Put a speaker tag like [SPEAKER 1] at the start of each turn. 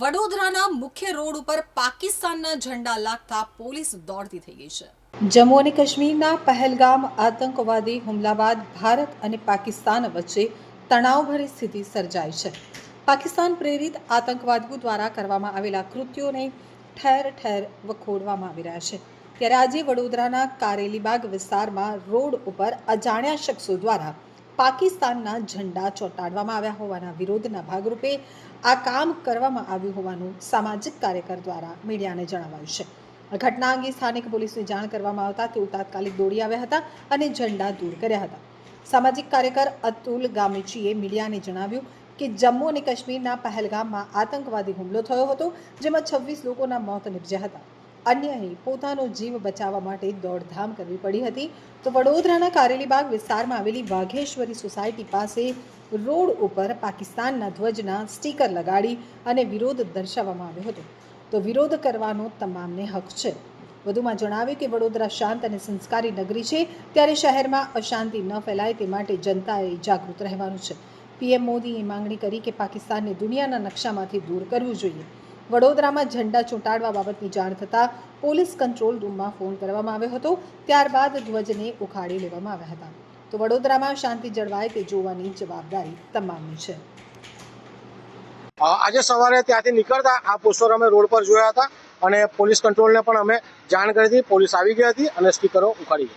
[SPEAKER 1] વડોદરાના મુખ્ય રોડ ઉપર પાકિસ્તાનના ઝંડા લાગતા પોલીસ દોડતી થઈ ગઈ છે.
[SPEAKER 2] જમ્મુ અને કાશ્મીરના પહેલગામ આતંકવાદી હુમલા બાદ ભારત અને પાકિસ્તાન વચ્ચે તણાવભરી સ્થિતિ સર્જાઈ છે. પાકિસ્તાન પ્રેરિત આતંકવાદીઓ દ્વારા કરવામાં આવેલા કૃત્યોને ઠેર ઠેર વખોડવામાં આવી રહ્યા છે. ત્યારે આજે વડોદરાના કારેલીબાગ વિસ્તારમાં રોડ ઉપર અજાણ્યા શખ્સો દ્વારા પાકિસ્તાનના ઝંડા ચોંટાડવામાં આવ્યા હોવાના વિરોધના ભાગરૂપે આ કામ કરવામાં આવ્યું હોવાનું સામાજિક કાર્યકર દ્વારા મીડિયાને જણાવાયું છે. ઘટના અંગે સ્થાનિક પોલીસને જાણ કરવામાં આવતા તેઓ તાત્કાલિક દોડી આવ્યા હતા અને ઝંડા દૂર કર્યા હતા. સામાજિક કાર્યકર અતુલ ગામીચીએ મીડિયાને જણાવ્યું કે જમ્મુ અને કાશ્મીરના પહેલગામમાં આતંકવાદી હુમલો થયો હતો, જેમાં છવ્વીસ લોકોના મોત નિપજ્યા હતા. અન્યએ પોતાનો જીવ બચાવવા માટે દોડધામ કરવી પડી હતી. તો વડોદરાના કારેલીબાગ વિસ્તારમાં આવેલી વાઘેશ્વરી સોસાયટી પાસે રોડ ઉપર પાકિસ્તાનના ધ્વજના સ્ટીકર લગાડી અને વિરોધ દર્શાવવામાં આવ્યો હતો. તો વિરોધ કરવાનો તમામને હક છે. વધુમાં જણાવ્યું કે વડોદરા શાંત અને સંસ્કારી નગરી છે. ત્યારે શહેરમાં અશાંતિ ન ફેલાય તે માટે જનતાએ જાગૃત રહેવાનું છે. પીએમ મોદીએ માંગણી કરી કે પાકિસ્તાનને દુનિયાના નકશામાંથી દૂર કરવું જોઈએ. વડોદરામાં ઝંડા ચોંટાડવા બાબતની જાણ થતાં પોલીસ કંટ્રોલ રૂમમાં ફોન કરવામાં આવ્યો હતો. ત્યારબાદ ધ્વજને ઉખાડી લેવામાં આવ્યા હતા. તો વડોદરામાં શાંતિ જળવાય તે જોવાની જવાબદારી તમામની છે.
[SPEAKER 3] આજે સવારે ત્યાંથી નીકળતા આ પોસ્ટર અમે રોડ પર જોયા હતા અને પોલીસ કંટ્રોલને પણ અમે જાણ કરી હતી. પોલીસ આવી ગઈ હતી અને સ્ટીકરો ઉખાડી